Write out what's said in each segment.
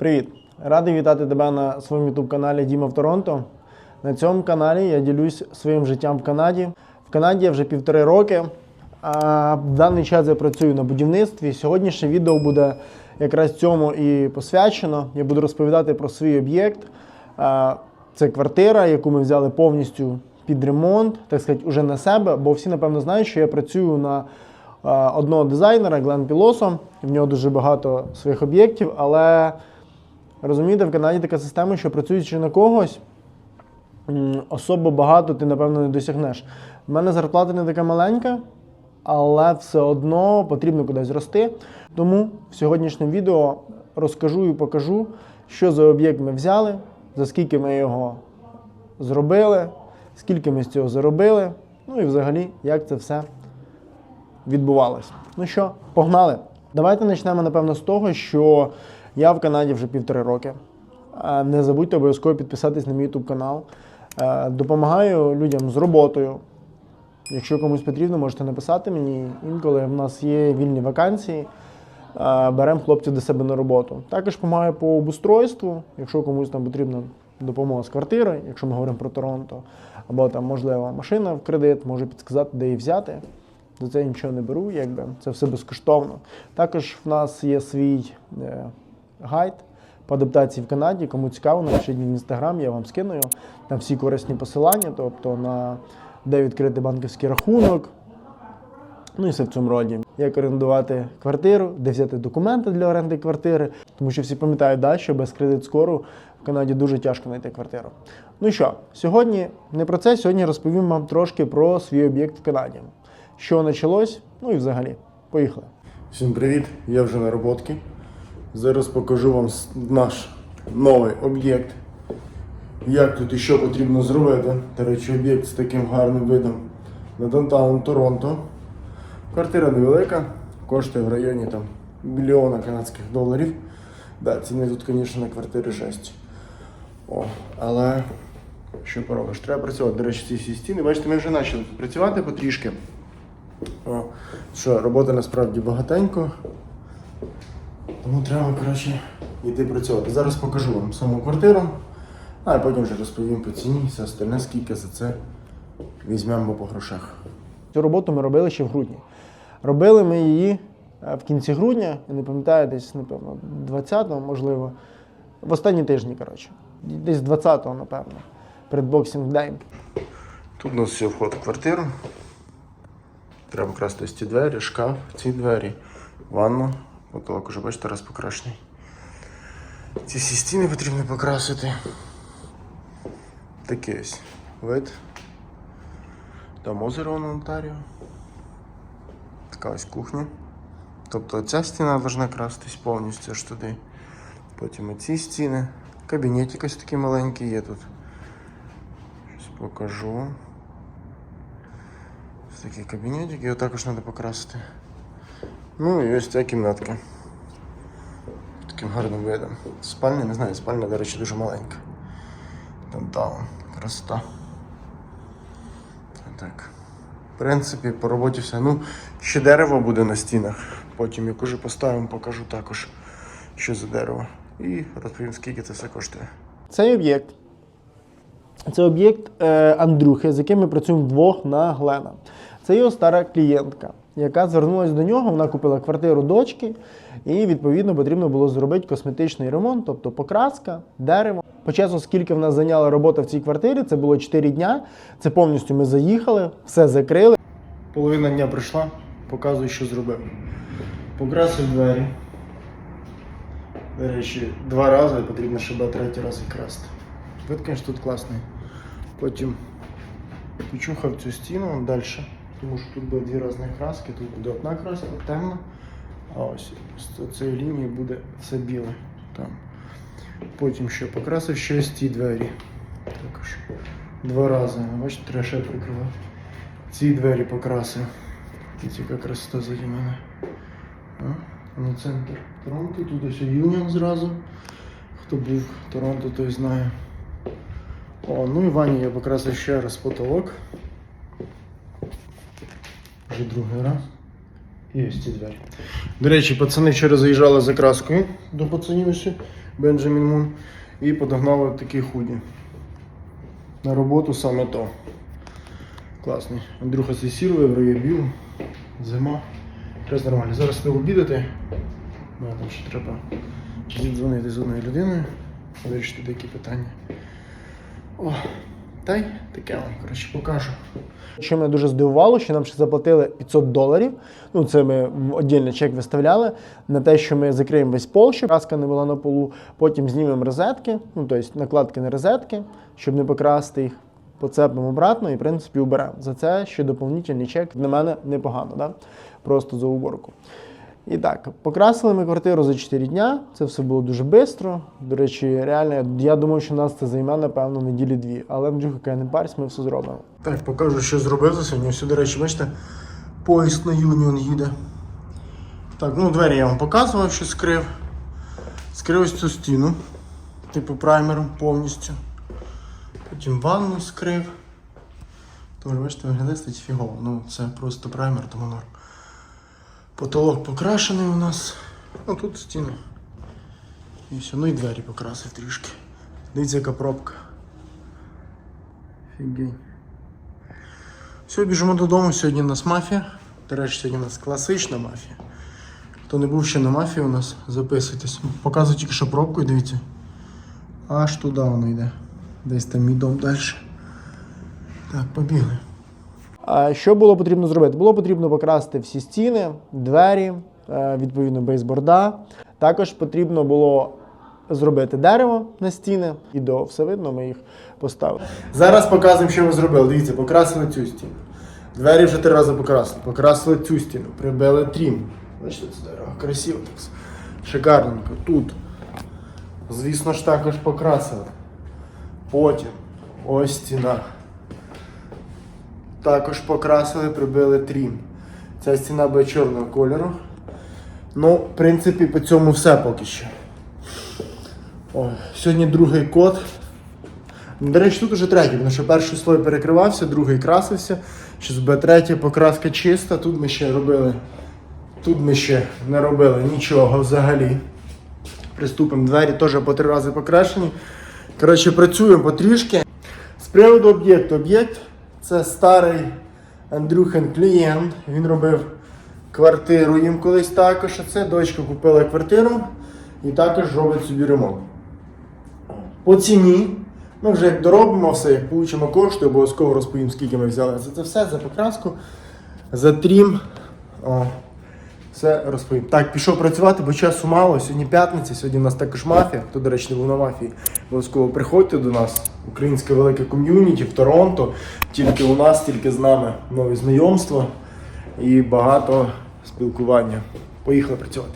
Привіт! Радий вітати тебе на своєму youtube каналі Діма в Торонто. На цьому каналі я ділюсь своїм життям в Канаді. В Канаді я вже півтори роки. А в даний час я працюю на будівництві. Сьогоднішнє відео буде якраз цьому і посвячено. Я буду розповідати про свій об'єкт. Це квартира, яку ми взяли повністю під ремонт, так сказати, уже на себе, бо всі, напевно, знають, що я працюю на одного дизайнера Глен Пілосо. В нього дуже багато своїх об'єктів, але розумієте, в Канаді така система, що працюючи на когось, особо багато ти, напевно, не досягнеш. У мене зарплата не така маленька, але все одно потрібно кудись рости. Тому в сьогоднішньому відео розкажу і покажу, що за об'єкт ми взяли, за скільки ми його зробили, скільки ми з цього заробили, ну і взагалі, як це все відбувалось. Ну що, погнали? Давайте почнемо, напевно, з того, що я в Канаді вже півтори роки. Е, Не забудьте обов'язково підписатись на мій YouTube канал. Е, Допомагаю людям з роботою. Якщо комусь потрібно, можете написати мені. Інколи в нас є вільні вакансії. е, Беремо хлопців до себе на роботу. Також допомагаю по обустройству, якщо комусь там потрібна допомога з квартири, якщо ми говоримо про Торонто, або там можливо машина в кредит, можу підсказати, де її взяти. За це нічого не беру, якби це все безкоштовно. Також в нас є свій гайд по адаптації в Канаді. Кому цікаво, напишіть в інстаграм, я вам скину. Там всі корисні посилання, тобто на де відкрити банківський рахунок. Ну і все в цьому роді. Як орендувати квартиру, де взяти документи для оренди квартири, тому що всі пам'ятають, да, що без кредит скору в Канаді дуже тяжко знайти квартиру. Ну що, сьогодні не про це, сьогодні розповім вам трошки про свій об'єкт в Канаді. Що почалось, ну і взагалі. Поїхали. Всім привіт! Я вже на роботці. Зараз покажу вам наш новий об'єкт. Як тут і що потрібно зробити. До речі, об'єкт з таким гарним видом на Донтаун Торонто. Квартира невелика, коштує в районі там, мільйона канадських доларів. Да, ціни тут, звісно, на квартири жесть. О, але що поробиш? Треба працювати. До речі, ці всі стіни. Бачите, ми вже почали працювати потрішки. О, що, роботи насправді багатенько. Тому треба, коротше, йти працювати. Зараз покажу вам саму квартиру, а потім вже розповім по ціні, все остальне, скільки за це візьмемо по грошах. Цю роботу ми робили ще в грудні. Робили ми її е, в кінці грудня, я не пам'ятаю, десь, напевно, 20-го, можливо. В останні тижні, коротше. Десь 20-го, напевно. Перед боксинг день. Тут у нас все вход в квартиру. Треба красти ось ці двері, шкаф, ці двері, ванну. Потолок уже, бачите, раз покрашений. Ці всі стіни потрібно покрасити. Такий ось вид. Там озеро на Онтаріо. Така ось кухня. Тобто ця стіна повинна краситись повністю аж туди. Потім оці стіни. Кабінетик ось такий маленький є тут. Щось покажу. Ось такий кабінетик, його також треба покрасити. Ну і ось ця кімнатка. Таким гарним видом. Спальня, не знаю, спальня, до речі, дуже маленька. Там там, красота. Так. В принципі, по роботі все. Ну, ще дерево буде на стінах. Потім, як уже поставимо, покажу також, що за дерево. І розповім, скільки це все коштує. Цей об'єкт. Це об'єкт е, Андрюхи, з яким ми працюємо вдвох на Глена. Це його стара клієнтка, яка звернулася до нього. Вона купила квартиру дочки, і відповідно потрібно було зробити косметичний ремонт, тобто покраска, дерево. По часу, скільки в нас зайняла робота в цій квартирі, це було 4 дня. Це повністю ми заїхали, все закрили. Половина дня прийшла, показую, що зробив. Покрасив двері. До речі, два рази потрібно буде третій раз і красти. Вид, звісно, тут класний. Потім почухав цю стіну далі, тому що тут буде дві різні краски, тут буде одна краска, темна, а ось з цієї лінії буде все біле. Там. Потім що покрасив ще ці двері. Також два рази. Бачите, треба ще прикривати. Ці двері покрасив. Яка красота заді мене. На центр Торонто, тут ось Юніон зразу. Хто був в Торонто, той знає. О, ну і ванні я покрасив ще раз потолок. Вже другий раз. І ось ці двері. До речі, пацани вчора заїжджали за краскою до пацанів ось, Бенджамін Мун, і подогнали такі худі. На роботу саме то. Класний. Андрюха цей сір вибрав, я білу. Зима. Якраз нормально. Зараз не обідати. Мене там ще треба зідзвонити з одною людиною, вирішити деякі питання. О, та й таке коротше, покажу. Що мене дуже здивувало, що нам ще заплатили 500 доларів. Ну, це ми в отдільний чек виставляли на те, що ми закриємо весь пол, щоб краска не була на полу. Потім знімемо розетки, ну тобто накладки на розетки, щоб не покрасти їх. Поцепимо обратно і, в принципі, уберемо. За це ще доповнительний чек на мене непогано, да? просто за уборку. І так, покрасили ми квартиру за 4 дня. Це все було дуже швидко. До речі, реально, я думав, що нас це займе, напевно, неділі дві. Але каже, не парсь, ми все зробимо. Так, покажу, що зробив за сьогодні. Ось, до речі, бачите, поїзд на Юніон їде. Так, ну двері я вам показував, що скрив. Скрив ось цю стіну, типу праймером повністю. Потім ванну скрив. Тож, бачите, виглядає стать фігово. Ну, це просто праймер, тому норм. Потолок покрашений у нас. Ну тут стіни. І все, ну і двері покрасив трішки. Дивіться, яка пробка. Фігень. Все, біжимо додому. Сьогодні у нас мафія. До речі, сьогодні у нас класична мафія. Хто не був ще на мафії у нас, записуйтесь. Показую тільки що пробку і дивіться. Аж туди воно йде. Десь там мій дом далі. Так, побігли. Що було потрібно зробити? Було потрібно покрасити всі стіни, двері, е, відповідно, бейсборда. Також потрібно було зробити дерево на стіни. Відео все видно, ми їх поставили. Зараз показуємо, що ми зробили. Дивіться, покрасили цю стіну. Двері вже три рази покрасили. Покрасили цю стіну, прибили трім. Бачите, це дерево. Красиво так. Шикарненько. Тут. Звісно ж, також покрасили. Потім ось стіна. Також покрасили, прибили трім. Ця стіна буде чорного кольору. Ну, в принципі, по цьому все поки що. О, сьогодні другий код. До речі, тут уже третій, тому що перший слой перекривався, другий красився. Щось буде третя покраска чиста. Тут ми ще робили. Тут ми ще не робили нічого взагалі. Приступимо двері теж по три рази покрашені. Коротше, працюємо потрішки. З приводу об'єкту. Об'єкт це старий Андрюхин клієнт. Він робив квартиру їм колись також. А це дочка купила квартиру і також робить собі ремонт. По ціні ми вже як доробимо все, як получимо кошти, обов'язково розповім, скільки ми взяли за це все, за покраску, за трім. О, все розповім. Так, пішов працювати, бо часу мало. Сьогодні п'ятниця, сьогодні у нас також мафія. Хто, до речі, не був на мафії, обов'язково приходьте до нас. Українське велике ком'юніті в Торонто. Тільки у нас, тільки з нами нові знайомства і багато спілкування. Поїхали працювати.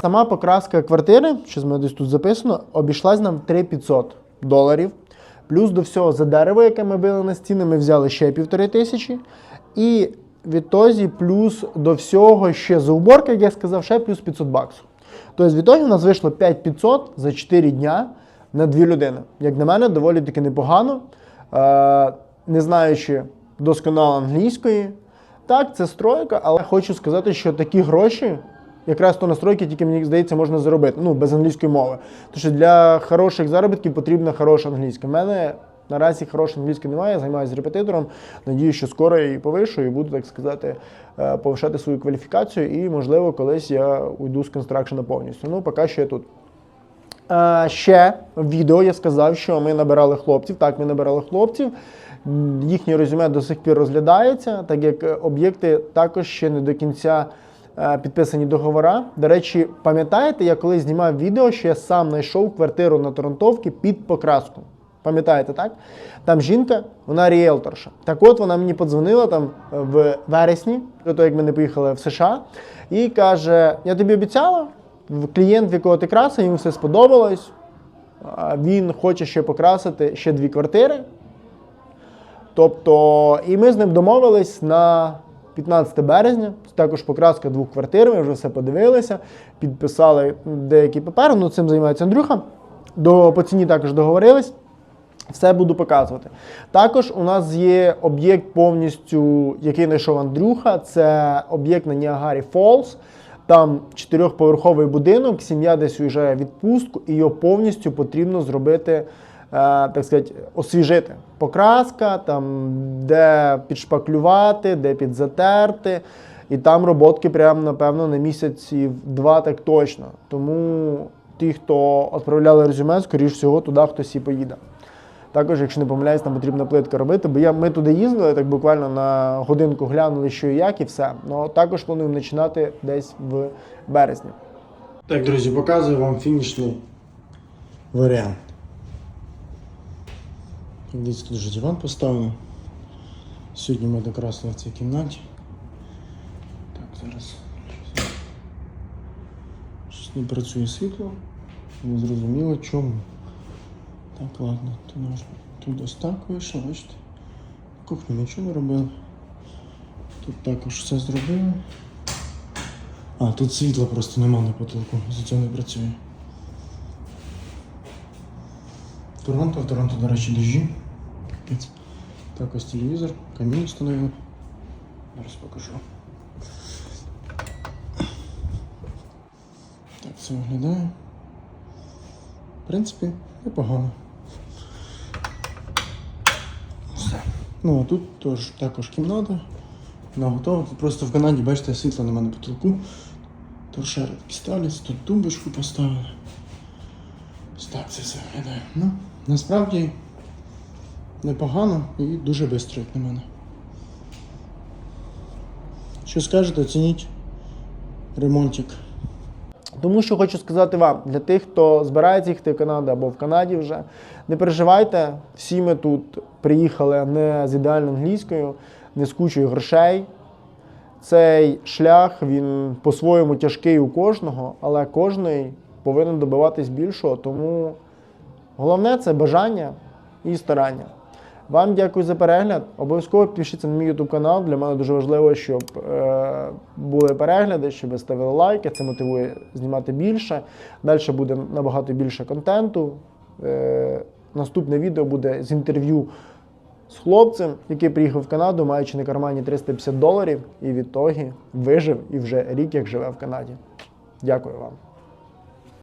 Сама покраска квартири, що з мене десь тут записано, обійшлась нам 3500 доларів. Плюс до всього за дерево, яке ми били на стіни, ми взяли ще півтори тисячі. І відтоді плюс до всього ще за уборки, як я сказав, ще плюс 500 баксів. Тобто відтоді у нас вийшло 5500 за 4 дня на дві людини. Як на мене, доволі таки непогано. Е, не знаючи досконало англійської. Так, це стройка, але хочу сказати, що такі гроші якраз то настройки тільки мені здається можна заробити. Ну, без англійської мови. Тому що для хороших заробітків потрібна хороша англійська. У мене наразі хорошої англійської немає, займаюся репетитором. Надію, що скоро її повишу і буду, так сказати, е, повишати свою кваліфікацію. І, можливо, колись я уйду з констракшена повністю. Ну, поки що я тут. Е, ще в відео я сказав, що ми набирали хлопців. Так, ми набирали хлопців. Їхнє резюме до сих пір розглядається, так як е, об'єкти також ще не до кінця підписані договора. До речі, пам'ятаєте, я колись знімав відео, що я сам знайшов квартиру на Торонтовці під покраску. Пам'ятаєте, так? Там жінка, вона ріелторша. Так от вона мені подзвонила там е, в вересні, до того як ми не поїхали в США, і каже: Я тобі обіцяла, клієнт, в якого ти красив, йому все сподобалось. Він хоче ще покрасити ще дві квартири. Тобто, і ми з ним домовились на 15 березня. Також покраска двох квартир. Ми вже все подивилися, підписали деякі папери. Ну, цим займається Андрюха. До, по ціні також договорились. Все буду показувати. Також у нас є об'єкт повністю, який знайшов Андрюха. Це об'єкт на Ніагарі Фолз. Там чотирьохповерховий будинок, сім'я десь уїжджає відпустку, і його повністю потрібно зробити, е, так сказати, освіжити. Покраска, там, де підшпаклювати, де підзатерти. І там роботки прямо, напевно, на місяців два так точно. Тому ті, хто відправляли резюме, скоріш всього, туди хтось і поїде. Також, якщо не помиляюсь, там потрібна плитка робити, бо я, ми туди їздили, так буквально на годинку глянули, що і як, і все. Ну також плануємо починати десь в березні. Так, друзі, показую вам фінішний варіант. Дивіться, тут вже диван поставлено. Сьогодні ми докрасили в цій кімнаті. Так, зараз. Щось не працює світло. Не зрозуміло чому. Так, ладно, то наш тут ось так вийшло, бачите. Кухню нічого не робили. Тут також все зробили. А, тут світла просто нема на потолку, за цього не працює. Торонто, в Торонто, до речі, дощі. Капець. Так, ось телевізор, камін встановили. Зараз покажу. Так це виглядає. В принципі, непогано. Все. Ну, а тут тож, також кімната. Вона готова. Просто в Канаді, бачите, світла нема на потолку. То шарик ставлять, тут тумбочку поставили. Ось так це все виглядає. Ну, насправді непогано і дуже швидко, як на мене. Що скажете, оцініть ремонтик. Тому що хочу сказати вам, для тих, хто збирається їхати в Канаду або в Канаді вже, не переживайте, всі ми тут приїхали не з ідеальною англійською, не з кучою грошей. Цей шлях він по-своєму тяжкий у кожного, але кожний повинен добиватись більшого. Тому головне це бажання і старання. Вам дякую за перегляд. Обов'язково підпишіться на мій YouTube канал. Для мене дуже важливо, щоб е, були перегляди, щоб ви ставили лайки. Це мотивує знімати більше. Далі буде набагато більше контенту. Е, наступне відео буде з інтерв'ю з хлопцем, який приїхав в Канаду, маючи на кармані 350 доларів, і відтоді вижив і вже рік як живе в Канаді. Дякую вам.